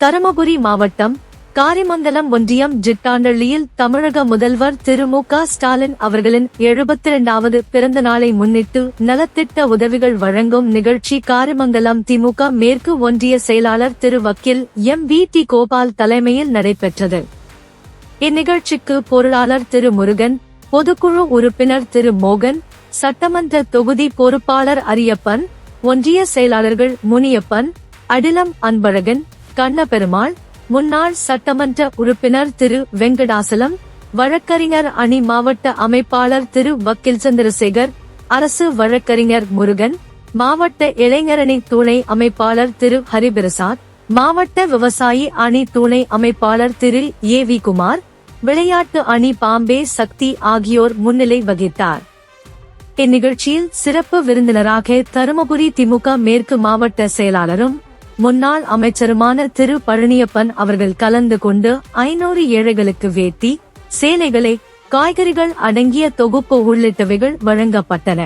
தருமபுரி மாவட்டம் காரிமங்கலம் ஒன்றியம் ஜிட்டாண்டள்ளியில் தமிழக முதல்வர் திரு மு க ஸ்டாலின் அவர்களின் எழுபத்தி இரண்டாவது பிறந்த நாளை முன்னிட்டு நலத்திட்ட உதவிகள் வழங்கும் நிகழ்ச்சி காரிமங்கலம் திமுக மேற்கு ஒன்றிய செயலாளர் திரு வக்கீல் எம் வி டி கோபால் தலைமையில் நடைபெற்றது. இந்நிகழ்ச்சிக்கு பொருளாளர் திரு முருகன் பொதுக்குழு உறுப்பினர் திரு மோகன் சட்டமன்ற தொகுதி பொறுப்பாளர் அரியப்பன் ஒன்றிய செயலாளர்கள் முனியப்பன் அடிலம் அன்பழகன் கண்ணபெருமாள் முன்னாள் சட்டமன்ற உறுப்பினர் திரு வெங்கடாசலம் வழக்கறிஞர் அணி மாவட்ட அமைப்பாளர் திரு வக்கீல் சந்திரசேகர் அரசு வழக்கறிஞர் முருகன் மாவட்ட இளைஞரணி துணை அமைப்பாளர் திரு ஹரிபிரசாத் மாவட்ட விவசாயி அணி துணை அமைப்பாளர் திரு ஏ வி குமார் விளையாட்டு அணி பாம்பே சக்தி ஆகியோர் முன்னிலை வகித்தார். இந்நிகழ்ச்சியில் சிறப்பு விருந்தினராக தருமபுரி திமுக மேற்கு மாவட்ட செயலாளரும் முன்னாள் அமைச்சருமான திரு. பழனியப்பன் அவர்கள் கலந்து கொண்டு ஐநூறு ஏழைகளுக்கு வேட்டி சேலைகளை காய்கறிகள் அடங்கிய தொகுப்பு உள்ளிட்டவைகள் வழங்கப்பட்டன.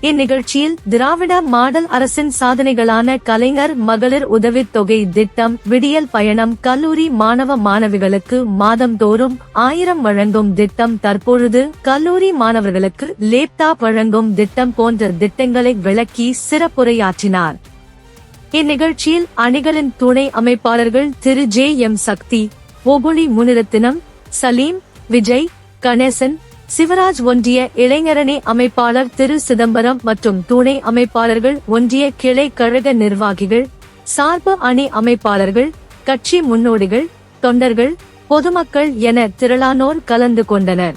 இந்நிகழ்ச்சியில் திராவிட மாடல் அரசின் சாதனைகளான கலைஞர் மகளிர் உதவித் தொகை திட்டம் விடியல் பயணம் கல்லூரி மாணவ மாணவிகளுக்கு மாதந்தோறும் ஆயிரம் வழங்கும் திட்டம் தற்பொழுது கல்லூரி மாணவர்களுக்கு லேப்டாப் வழங்கும் திட்டம் போன்ற திட்டங்களை விளக்கி சிறப்புரையாற்றினார். இந்நிகழ்ச்சியில் அணிகளின் துணை அமைப்பாளர்கள் திரு ஜே எம் சக்தி ஒபுளி முனிரத்தினம் சலீம் விஜய் கணேசன் சிவராஜ் ஒன்றிய இளைஞரணி அமைப்பாளர் திரு சிதம்பரம் மற்றும் துணை அமைப்பாளர்கள் ஒன்றிய கிளை கழக நிர்வாகிகள் சார்பு அணி அமைப்பாளர்கள் கட்சி முன்னோடிகள் தொண்டர்கள் பொதுமக்கள் என திரளானோர் கலந்து கொண்டனர்.